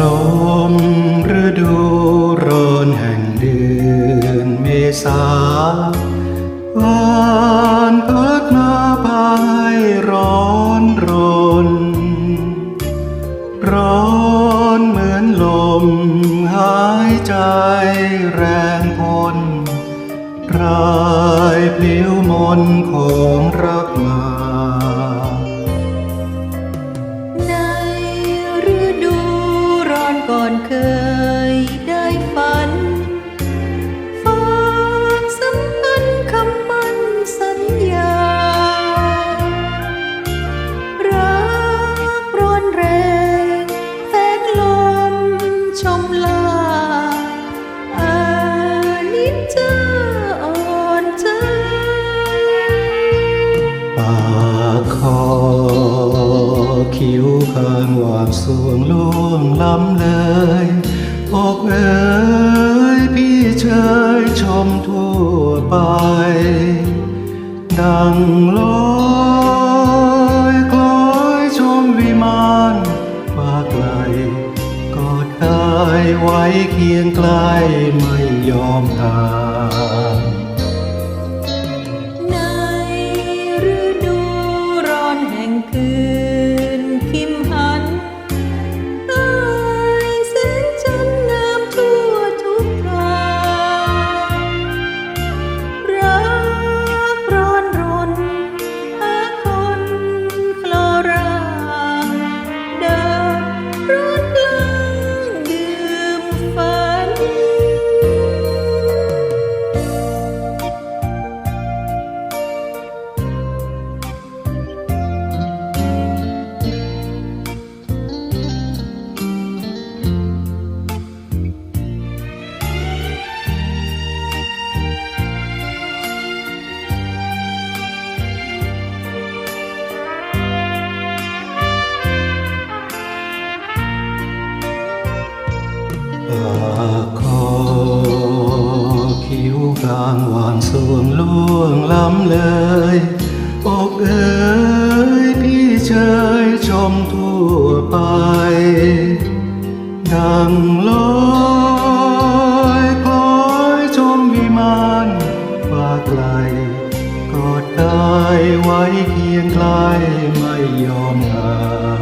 ลมฤดูร้อนแห่งเดือนเมษาวานพัดมาพายร้อนรน ร้อนเหมือนลมหายใจแรงพลรายพลิ้วมนของรักากคอคิ้วข้างวางสวงล่วงล้ำเลยอกเอ๋ยพี่เชยชมทั่วไป ดังลอยคล้อยชมวิมานฟ้าไกลกอดกายไว้เคียงใกล้ไม่ยอมห่าง ปากคอคิ้วกลางวานสวงล่วงล้ำเลยอกเอ๋ยพี่เชยชมทั่วไป ดังลอยคล้อยชมวิมานฟ้าไกลกอดกายไว้เคียงใกลไม่ยอมหนา